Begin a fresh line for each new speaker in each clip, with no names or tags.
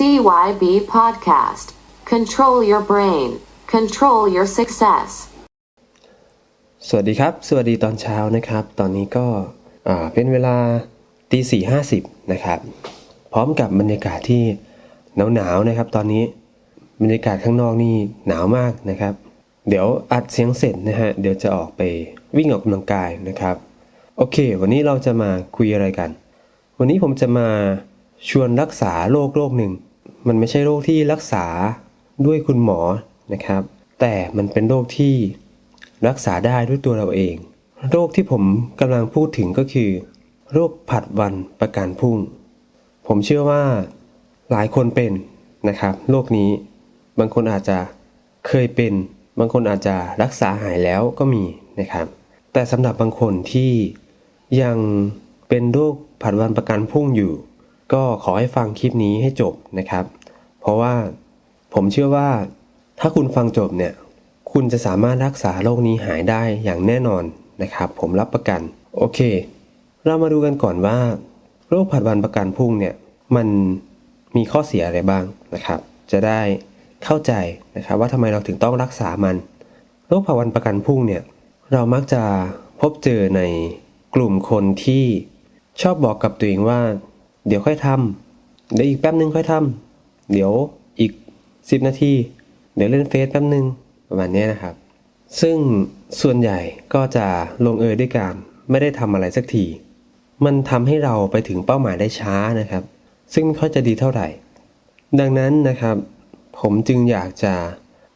CYB Podcast. Control your brain. Control your success.
สวัสดีครับ สวัสดีตอนเช้านะครับ ตอนนี้ก็อ่าเป็นเวลาตีสี่ห้าสิบนะครับ พร้อมกับบรรยากาศที่หนาวๆนะครับ ตอนนี้บรรยากาศข้างนอกนี่หนาวมากนะครับ เดี๋ยวอัดเสียงเสร็จนะฮะ เดี๋ยวจะออกไปวิ่งออกกำลังกายนะครับ โอเค วันนี้เราจะมาคุยอะไรกัน วันนี้ผมจะมาชวนรักษาโรคโรคหนึ่ง มันไม่ใช่โรคที่รักษาด้วยคุณหมอนะครับ แต่มันเป็นโรคที่รักษาได้ด้วยตัวเราเอง โรคที่ผมกำลังพูดถึงก็คือ โรคผัดวันประกันพรุ่ง ผมเชื่อว่าหลายคนเป็นนะครับ โรคนี้บางคนอาจจะเคยเป็น บางคนอาจจะรักษาหายแล้วก็มีนะครับ แต่สำหรับบางคนที่ยังเป็นโรคผัดวันประกันพรุ่งอยู่ ก็ขอให้ฟังคลิปนี้ให้จบนะครับ เพราะว่าผมเชื่อว่าถ้าคุณฟังจบเนี่ย คุณจะสามารถรักษาโรคนี้หายได้อย่างแน่นอนนะครับ ผมรับประกัน โอเค เรามาดูกันก่อนว่า โรคผัดวันประกันพุ่งเนี่ย มันมีข้อเสียอะไรบ้างนะครับ จะได้เข้าใจนะครับ ว่าทำไมเราถึงต้องรักษามัน โรคผัดวันประกันพุ่งเนี่ย เรามักจะพบเจอในกลุ่มคนที่ชอบบอกกับตัวเองว่า เดี๋ยวค่อยทำเดี๋ยวอีกแป๊บนึงค่อยทำเดี๋ยวอีก 10 นาที เดี๋ยวเล่นเฟซแป๊บนึงประมาณนี้นะครับ ซึ่งส่วนใหญ่ก็จะลงเอยด้วยการไม่ได้ทำอะไรสักที มันทำให้เราไปถึงเป้าหมายได้ช้านะครับ ซึ่งไม่ค่อยจะดีเท่าไหร่ ดังนั้นนะครับ ผมจึงอยากจะ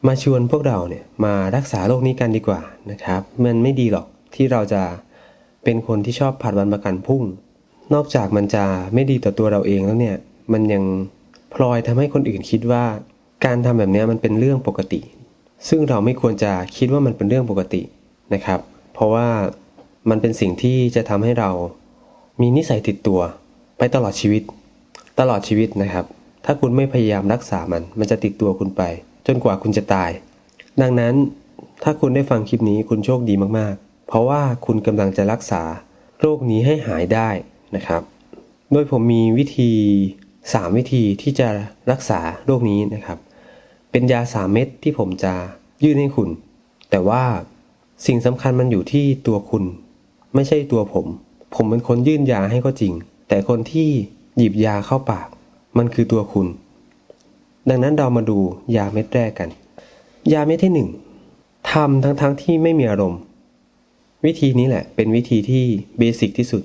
มาชวนพวกเราเนี่ยมารักษาโรคนี้กันดีกว่านะครับ มันไม่ดีหรอกที่เราจะเป็นคนที่ชอบผัดวันประกันพรุ่ง นอกจากมันจะไม่ดีต่อตัวเราเองแล้วเนี่ย มันยังพลอยทำให้คนอื่นคิดว่า การทำแบบนี้มันเป็นเรื่องปกติ ซึ่งเราไม่ควรจะคิดว่ามันเป็นเรื่องปกตินะครับ เพราะว่ามันเป็นสิ่งที่จะทำให้เรามีนิสัยติดตัว ไปตลอดชีวิต ตลอดชีวิตนะครับ ถ้าคุณไม่พยายามรักษามัน มันจะติดตัวคุณไป จนกว่าคุณจะตาย ดังนั้นถ้าคุณได้ฟังคลิปนี้คุณโชคดีมากๆ เพราะว่าคุณกำลังจะรักษาโรคนี้ให้หายได้ นะครับ โดยผมมีวิธี 3 วิธีที่จะรักษาโรคนี้นะครับ เป็นยา 3 เม็ดที่ผมจะยื่นให้คุณ แต่ว่าสิ่งสำคัญมันอยู่ที่ตัวคุณ ไม่ใช่ตัวผม ผมเป็นคนยื่นยาให้ก็จริง แต่คนที่หยิบยาเข้าปาก มันคือตัวคุณ ดังนั้นเรามาดูยาเม็ดแรกกัน ยาเม็ดที่หนึ่งทำทั้งๆทที่ไม่มีอารมณ์ วิธีนี้แหละเป็นวิธีที่เบสิกที่สุด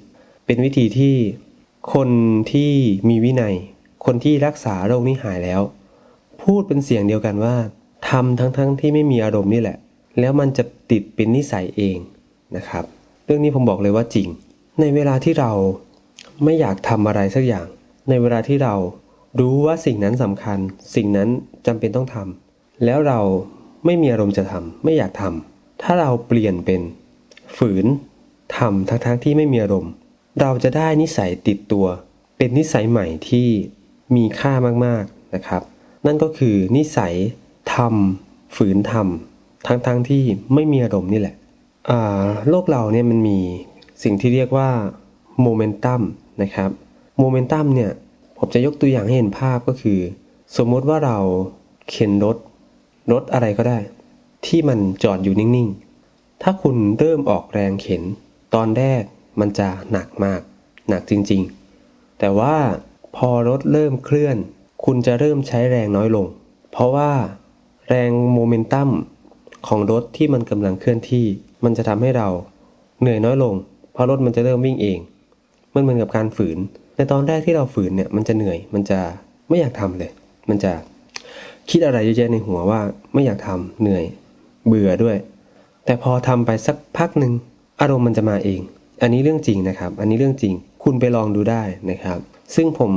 เป็นวิธีที่คนที่มีวินัย คนที่รักษาโรคนี้หายแล้ว พูดเป็นเสียงเดียวกันว่าทำทั้งๆทที่ไม่มีอารมณ์นี่แหละ แล้วมันจะติดเป็นนิสัยเองนะครับ เรื่องนี้ผมบอกเลยว่าจริง ในเวลาที่เราไม่อยากทำอะไรสักอย่าง ในเวลาที่เรารู้ว่าสิ่งนั้นสำคัญ สิ่งนั้นจำเป็นต้องทำแล้วเราไม่มีอารมณ์จะทำไม่อยากทำถ้าเราเปลี่ยนเป็นฝืนทำทั้งๆที่ไม่มีอารมณ์ เราจะได้นิสัยติดตัว เป็นนิสัยใหม่ที่มีค่ามากๆนะครับ นั่นก็คือนิสัยทำฝืนทำทั้งๆทที่ไม่มีอารมณ์นี่แหละโลกเราเนี่ยมันมีสิ่งที่เรียกว่าโมเมนตัมนะครับโมเมนตัมเนี่ยผมจะยกตัวอย่างให้เห็นภาพก็คือ สมมติว่าเราเข็นรถรถอะไรก็ได้ ที่มันจอดอยู่นิ่งๆ ถ้าคุณเริ่มออกแรงเข็น ตอนแรก มันจะหนักมาก หนักจริงๆ แต่ว่าพอรถเริ่มเคลื่อน คุณจะเริ่มใช้แรงน้อยลง เพราะว่าแรงโมเมนตัมของรถที่มันกำลังเคลื่อนที่ มันจะทำให้เราเหนื่อยน้อยลง เพราะรถมันจะเริ่มวิ่งเอง มันเหมือนกับการฝืน ในตอนแรกที่เราฝืนเนี่ยมันจะเหนื่อย มันจะไม่อยากทำเลย มันจะคิดอะไรเยอะแยะในหัวว่าไม่อยากทำเหนื่อย เบื่อด้วย แต่พอทำไปสักพักหนึ่งอารมณ์มันจะมาเอง อันนี้เรื่องจริงนะครับ อันนี้เรื่องจริง คุณไปลองดูได้นะครับ ซึ่งผม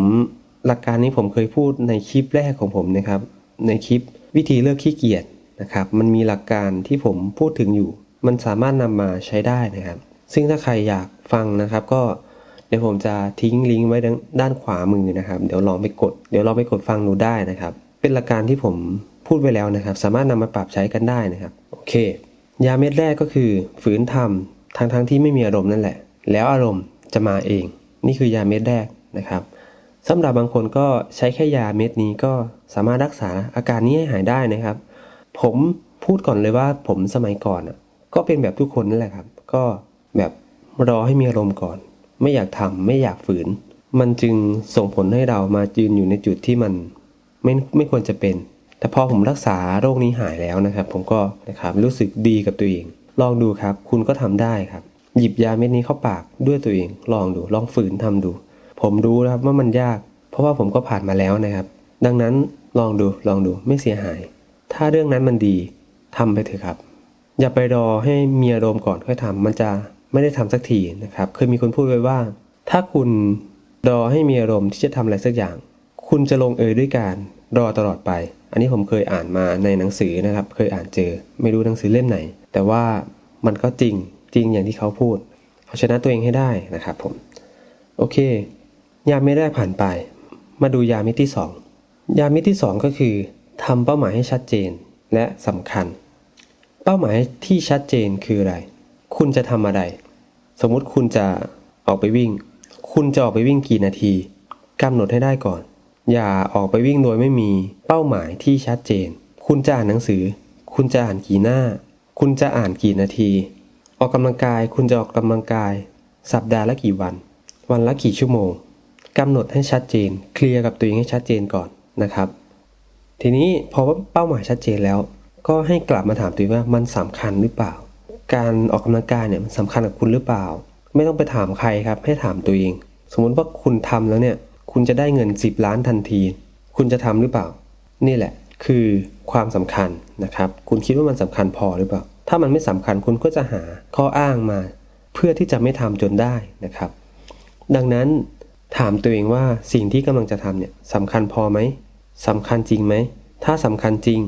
หลักการนี้ผมเคยพูดในคลิปแรกของผมนะครับ ในคลิปวิธีเลิกขี้เกียจนะครับ มันมีหลักการที่ผมพูดถึงอยู่ มันสามารถนำมาใช้ได้นะครับ ซึ่งถ้าใครอยากฟังนะครับก็เดี๋ยวผมจะทิ้งลิงก์ไว้ด้านขวามือนะครับ เดี๋ยวลองไปกด เดี๋ยวลองไปกดฟังดูได้นะครับ เป็นหลักการที่ผมพูดไว้แล้วนะครับ สามารถนำมาปรับใช้กันได้นะครับ โอเค ยาเม็ดแรกก็คือฝืนทำ ทั้งทั้งๆที่ไม่มีอารมณ์นั่นแหละ แล้วอารมณ์จะมาเอง นี่คือยาเม็ดแรกนะครับสำหรับบางคนก็ใช้แค่ยาเม็ดนี้ก็สามารถรักษาอาการนี้ให้หายได้นะครับ ผมพูดก่อนเลยว่าผมสมัยก่อนอะก็เป็นแบบทุกคนนั่นแหละครับ ก็แบบรอให้มีอารมณ์ก่อน ไม่อยากทำไม่อยากฝืน มันจึงส่งผลให้เรามายืนอยู่ในจุดที่มันไม่ไม่ควรจะเป็น แต่พอผมรักษาโรคนี้หายแล้วนะครับ ผมก็นะครับรู้สึกดีกับตัวเอง ลองดูครับ คุณก็ทำได้ครับ หยิบยาเม็ดนี้เข้าปากด้วยตัวเอง ลองดู ลองฝืนทำดู ผมรู้นะครับว่ามันยาก เพราะว่าผมก็ผ่านมาแล้วนะครับ ดังนั้นลองดู ลองดู ไม่เสียหาย ถ้าเรื่องนั้นมันดีทำไปเถอะครับ อย่าไปรอให้มีอารมณ์ก่อนค่อยทำมันจะไม่ได้ทำสักทีนะครับ เคยมีคนพูดไว้ว่า ถ้าคุณรอให้มีอารมณ์ที่จะทำอะไรสักอย่าง คุณจะลงเอยด้วยการรอตลอดไป อันนี้ผมเคยอ่านมาในหนังสือนะครับ เคยอ่านเจอ ไม่รู้หนังสือเล่มไหน แต่ว่ามันก็จริงจริงอย่างที่เขาพูดเอาชนะตัวเองให้ได้นะครับผม โอเค ยาเม็ดแรกผ่านไป มาดูยาม็ดที่สองยาม็ดที่สองก็คือทำเป้าหมายให้ชัดเจนและสำคัญ เป้าหมายที่ชัดเจนคืออะไร คุณจะทำอะไร สมมุติคุณจะออกไปวิ่ง คุณจะออกไปวิ่งกี่นาทีกำหนดให้ได้ก่อน อย่าออกไปวิ่งโดยไม่มีเป้าหมายที่ชัดเจน คุณจะอ่านหนังสือ คุณจะอ่านกี่หน้า คุณจะอ่านกี่นาที ออกกำลังกาย คุณจะออกกำลังกาย สัปดาห์ละกี่วัน วันละกี่ชั่วโมงกำหนดให้ชัดเจน เคลียร์กับตัวเองให้ชัดเจนก่อนนะครับ ทีนี้พอว่าเป้าหมายชัดเจนแล้ว ก็ให้กลับมาถามตัวเองว่ามันสำคัญหรือเปล่า การออกกำลังกายเนี่ยมันสำคัญกับคุณหรือเปล่า ไม่ต้องไปถามใครครับ ให้ถามตัวเอง สมมุติว่าคุณทำแล้วเนี่ย คุณจะได้เงิน 10 ล้านทันที คุณจะทำหรือเปล่า นี่แหละ คือความสำคัญนะครับ คุณคิดว่ามันสำคัญพอหรือเปล่า ถ้ามันไม่สำคัญคุณก็จะหาข้ออ้างมา เพื่อที่จะไม่ทำจนได้นะครับ ดังนั้นถามตัวเองว่าสิ่งที่กำลังจะทำเนี่ยสำคัญพอไหมสำคัญจริงไหม ถ้าสำคัญจริง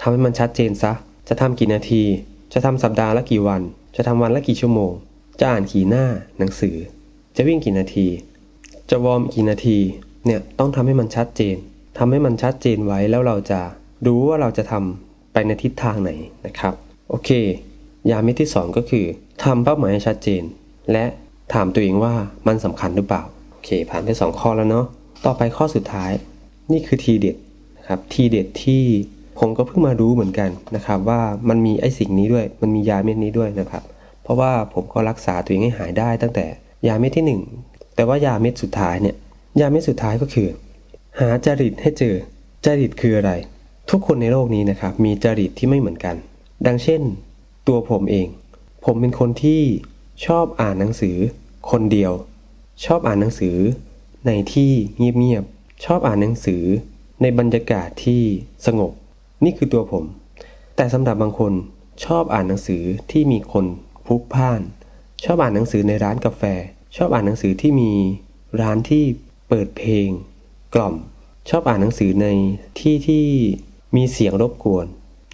ทำให้มันชัดเจนซะ จะทำกี่นาที จะทำสัปดาห์ละกี่วัน จะทำวันละกี่ชั่วโมง จะอ่านกี่หน้าหนังสือ จะวิ่งกี่นาที จะวอร์มกี่นาที เนี่ยต้องทำให้มันชัดเจนทำให้มันชัดเจนไว้แล้วเราจะรู้ว่าเราจะทำไปในทิศทางไหนนะครับ โอเค ยาเม็ดที่สองก็คือทำเป้าหมายให้ชัดเจน และถามตัวเองว่ามันสำคัญหรือเปล่า โอเค ผ่านไปสองข้อแล้วเนาะต่อไปข้อสุดท้าย นี่คือทีเด็ดนะครับทีเด็ดที่ผมก็เพิ่งมารู้เหมือนกันนะครับ ว่ามันมีไอ้สิ่งนี้ด้วยมันมียาเม็ดนี้ด้วยนะครับ เพราะว่าผมก็รักษาตัวเองให้หายได้ตั้งแต่ยาเม็ดที่หนึ่ง แต่ว่ายาเม็ดสุดท้ายเนี่ยยาเม็ดสุดท้ายก็คือ หาจริตให้เจอ จริตคืออะไร ทุกคนในโลกนี้นะครับมีจริตที่ไม่เหมือนกัน ดังเช่น ตัวผมเอง ผมเป็นคนที่ชอบอ่านหนังสือ คนเดียว ชอบอ่านหนังสือ ในที่เงียบๆชอบอ่านหนังสือ ในบรรยากาศที่สงบ นี่คือตัวผม แต่สำหรับบางคนชอบอ่านหนังสือที่มีคนพลุกพล่าน ชอบอ่านหนังสือในร้านกาแฟ ชอบอ่านหนังสือที่มีร้านที่เปิดเพลง กล่อม ชอบอ่านหนังสือในที่ที่มีเสียงรบกวน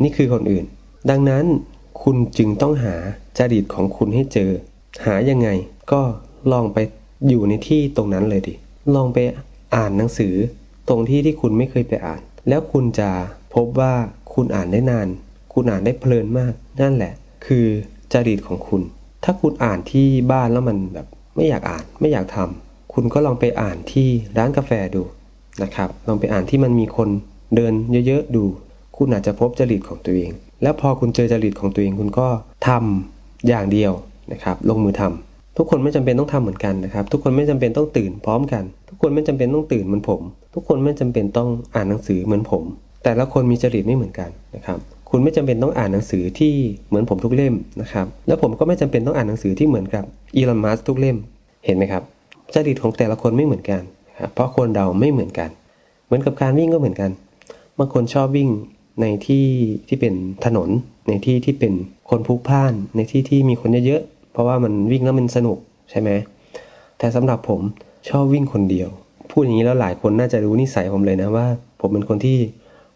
นี่คือคนอื่น ดังนั้นคุณจึงต้องหาจริตของคุณให้เจอ หายังไงก็ลองไปอยู่ในที่ตรงนั้นเลยดิ ลองไปอ่านหนังสือ ตรงที่ที่คุณไม่เคยไปอ่าน แล้วคุณจะพบว่าคุณอ่านได้นาน คุณอ่านได้เพลินมาก นั่นแหละ คือจริตของคุณ ถ้าคุณอ่านที่บ้านแล้วมันแบบ ไม่อยากอ่านไม่อยากทำคุณก็ลองไปอ่านที่ร้านกาแฟดูนะครับ ลองไปอ่านที่มันมีคนเดินเยอะๆดู คุณอาจจะพบจริตของตัวเอง แล้วพอคุณเจอจริตของตัวเองคุณก็ทำอย่างเดียวนะครับ ลงมือทำทุกคนไม่จำเป็นต้องทำเหมือนกันนะครับ ทุกคนไม่จำเป็นต้องตื่นพร้อมกัน ทุกคนไม่จำเป็นต้องตื่นเหมือนผม ทุกคนไม่จำเป็นต้องอ่านหนังสือเหมือนผม แต่ละคนมีจริตไม่เหมือนกันนะครับ คุณไม่จำเป็นต้องอ่านหนังสือที่เหมือนผมทุกเล่มนะครับ แล้วผมก็ไม่จำเป็นต้องอ่านหนังสือที่เหมือนกับอีลอนมัสทุกเล่ม เห็นไหมครับจริตของแต่ละคนไม่เหมือนกันครับเพราะคนเราไม่เหมือนกัน เหมือนกับการวิ่งก็เหมือนกัน บางคนชอบวิ่งในที่ที่เป็นถนน ในที่ที่เป็นคนพลุกพล่าน ในที่ที่มีคนเยอะๆ เพราะว่ามันวิ่งแล้วมันสนุกใช่ไหม แต่สำหรับผมชอบวิ่งคนเดียว พูดอย่างนี้แล้วหลายคนน่าจะรู้นิสัยผมเลยนะว่า ผมเป็นคนที่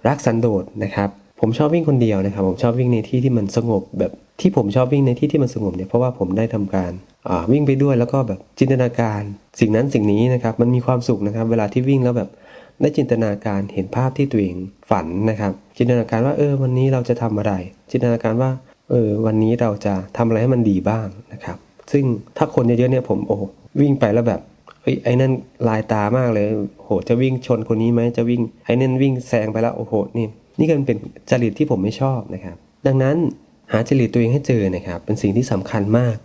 รักสันโดษนะครับ ผมชอบวิ่งคนเดียวนะครับ ผมชอบวิ่งในที่ที่มันสงบ แบบที่ผมชอบวิ่งในที่ที่มันสงบเนี่ยเพราะว่าผมได้ทำการวิ่งไปด้วยแล้วก็แบบจินตนาการ สิ่งนั้นสิ่งนี้นะครับมันมีความสุขนะครับ เวลาที่วิ่งแล้วแบบได้จินตนาการเห็นภาพที่ตัวเองฝันนะครับ จินตนาการว่าเออวันนี้เราจะทำอะไร จินตนาการว่าเออวันนี้เราจะทำอะไรให้มันดีบ้างนะครับ ซึ่งถ้าคนเยอะๆเนี่ยผมโอ้วิ่งไปแล้วแบบเฮ้ยไอ้นั่นลายตามากเลยโหจะวิ่งชนคนนี้ไหมจะวิ่งไอ้นั่นวิ่งแซงไปแล้วโอ้โหนี่ นี่ก็เป็นจริตที่ผมไม่ชอบนะครับ ดังนั้นหาจริตตัวเองให้เจอนะครับ เป็นสิ่งที่สำคัญมาก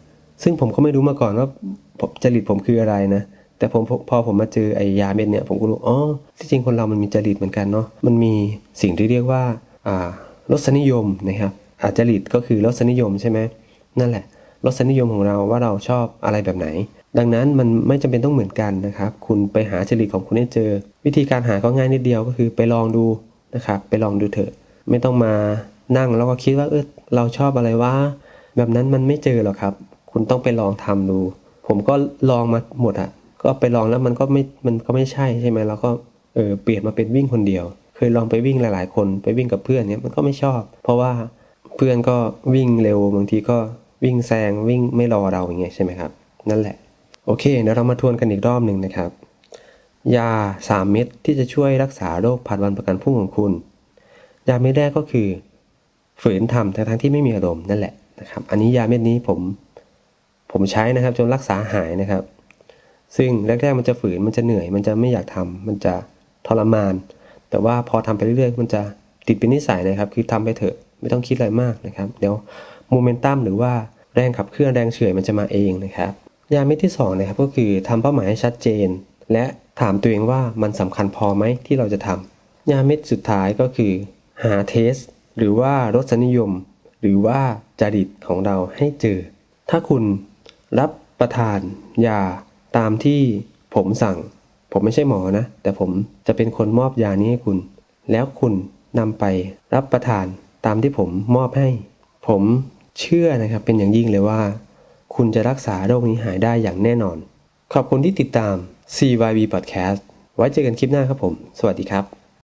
ซึ่งผมก็ไม่รู้มาก่อนว่าจริตผมคืออะไรนะ แต่ผมพอผมมาเจอไอ้ยาเม็ดเนี่ยผมก็รู้อ๋อที่จริงคนเรามันมีจริตเหมือนกันเนาะมันมีสิ่งที่เรียกว่าอ่ารสนิยมนะครับอาจริตก็คือรสนิยมใช่ไหมนั่นแหละรสนิยมของเราว่าเราชอบอะไรแบบไหน ดังนั้นมันไม่จำเป็นต้องเหมือนกันนะครับ คุณไปหาจริตของคุณให้เจอ วิธีการหาก็ง่ายนิดเดียวก็คือไปลองดู นะครับ ไปลองดูเถอะ ไม่ต้องมานั่งแล้วก็คิดว่าเออเราชอบอะไรวะแบบนั้นมันไม่เจอหรอกครับ คุณต้องไปลองทำดู ผมก็ลองมาหมดอะก็ไปลองแล้วมันก็ไม่มันก็ไม่ใช่ใช่ไหมแล้วก็เออเปลี่ยนมาเป็นวิ่งคนเดียว เคยลองไปวิ่งหลาย ๆ คนไปวิ่งกับเพื่อนเนี่ยมันก็ไม่ชอบ เพราะว่าเพื่อนก็วิ่งเร็วบางทีก็วิ่งแซงวิ่งไม่รอเราอย่างเงี้ยใช่ไหมครับ นั่นแหละ โอเคเดี๋ยวเรามาทวนกันอีกรอบหนึ่งนะครับ ยา 3 เม็ดที่จะช่วยรักษาโรคผัดวันประกันพรุ่งของคุณ ยาเม็ดแรกก็คือ ฝืนทำทั้งที่ไม่มีอารมณ์นั่นแหละนะครับ อันนี้ยาเม็ดนี้ผมผมใช้นะครับจนรักษาหายนะครับ ซึ่งแรกๆมันจะฝืนมันจะเหนื่อย มันจะไม่อยากทำมันจะทรมาน แต่ว่าพอทำไปเรื่อยๆ มันจะติดเป็นนิสัยนะครับ คือทำไปเถอะไม่ต้องคิดอะไรมากนะครับ เดี๋ยวโมเมนตัมหรือว่าแรงขับเคลื่อนแรงเฉื่อยมันจะมาเองนะครับ ยาเม็ดที่สองนะครับก็คือทำเป้าหมายให้ชัดเจน และถามตัวเองว่ามันสำคัญพอไหมที่เราจะทำยาเม็ดสุดท้ายก็คือ หาเทส หรือว่ารสนิยม หรือว่าจริตของเราให้เจอ ถ้าคุณรับประทานยาตามที่ผมสั่ง ผมไม่ใช่หมอนะ แต่ผมจะเป็นคนมอบยานี้ให้คุณ แล้วคุณนำไปรับประทานตามที่ผมมอบให้ ผมเชื่อนะครับเป็นอย่างยิ่งเลยว่า คุณจะรักษาโรคนี้หายได้อย่างแน่นอน ขอบคุณที่ติดตาม CYB Podcast ไว้เจอกันคลิปหน้าครับผม สวัสดีครับ